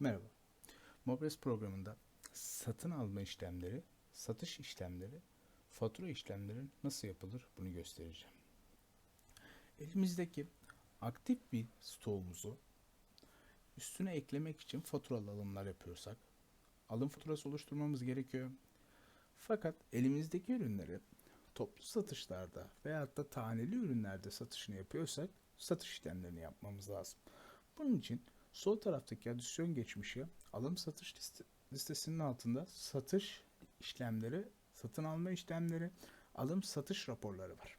Merhaba. Mobres programında satın alma işlemleri, satış işlemleri, fatura işlemleri nasıl yapılır bunu göstereceğim. Elimizdeki aktif bir stoğumuzu üstüne eklemek için faturalı alımlar yapıyorsak alım faturası oluşturmamız gerekiyor. Fakat elimizdeki ürünleri toplu satışlarda veyahut da taneli ürünlerde satışını yapıyorsak satış işlemlerini yapmamız lazım. Bunun için sol taraftaki adisyon geçmişi alım satış liste- listesinin altında satış işlemleri, satın alma işlemleri, alım satış raporları var.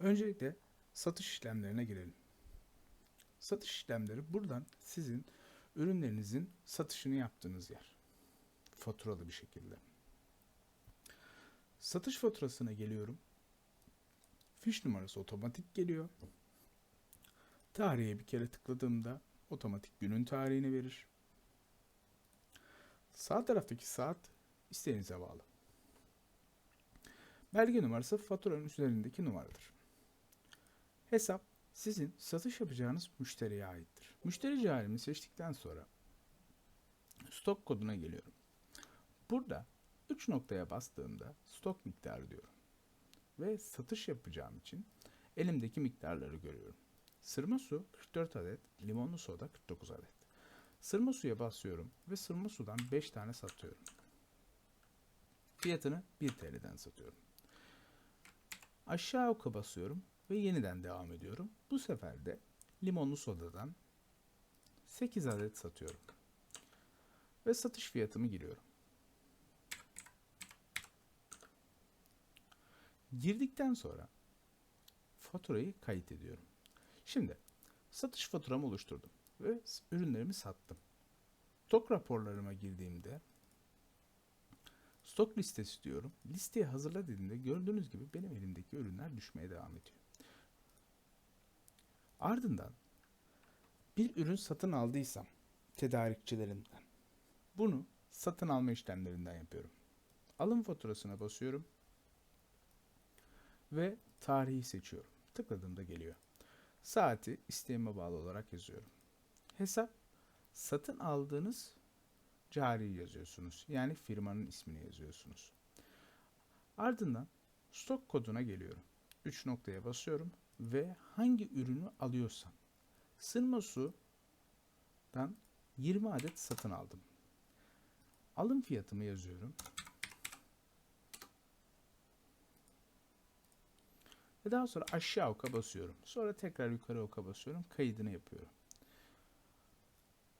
Öncelikle satış işlemlerine girelim. Satış işlemleri buradan sizin ürünlerinizin satışını yaptığınız yer. Faturalı bir şekilde. Satış faturasına geliyorum. Fiş numarası otomatik geliyor. Tarihe bir kere tıkladığımda otomatik günün tarihini verir. Sağ taraftaki saat isteğinize bağlı. Belge numarası faturanın üzerindeki numaradır. Hesap sizin satış yapacağınız müşteriye aittir. Müşteri cahilini seçtikten sonra stok koduna geliyorum. Burada 3 noktaya bastığımda stok miktarı diyorum. Ve satış yapacağım için elimdeki miktarları görüyorum. Sırma su 44 adet, limonlu soda 49 adet. Sırma suya basıyorum ve sırma sudan 5 tane satıyorum. Fiyatını 1 TL'den satıyorum. Aşağı oka basıyorum ve yeniden devam ediyorum. Bu sefer de limonlu sodadan 8 adet satıyorum. Ve satış fiyatımı giriyorum. Girdikten sonra faturayı kayıt ediyorum. Şimdi satış faturamı oluşturdum ve ürünlerimi sattım. Stok raporlarıma girdiğimde stok listesi diyorum. Listeyi hazırla dediğimde gördüğünüz gibi benim elimdeki ürünler düşmeye devam ediyor. Ardından bir ürün satın aldıysam tedarikçilerinden bunu satın alma işlemlerinden yapıyorum. Alım faturasına basıyorum ve tarihi seçiyorum. Tıkladığımda geliyor. Saati isteğime bağlı olarak yazıyorum. Hesap satın aldığınız cari yazıyorsunuz. Yani firmanın ismini yazıyorsunuz. Ardından stok koduna geliyorum. 3 noktaya basıyorum ve hangi ürünü alıyorsam sırma sudan 20 adet satın aldım. Alım fiyatımı yazıyorum. Ve daha sonra aşağı oka basıyorum. Sonra tekrar yukarı oka basıyorum. Kaydını yapıyorum.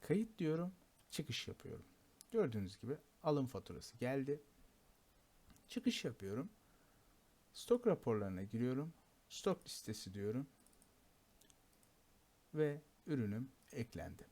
Kayıt diyorum. Çıkış yapıyorum. Gördüğünüz gibi alım faturası geldi. Çıkış yapıyorum. Stok raporlarına giriyorum. Stok listesi diyorum. Ve ürünüm eklendi.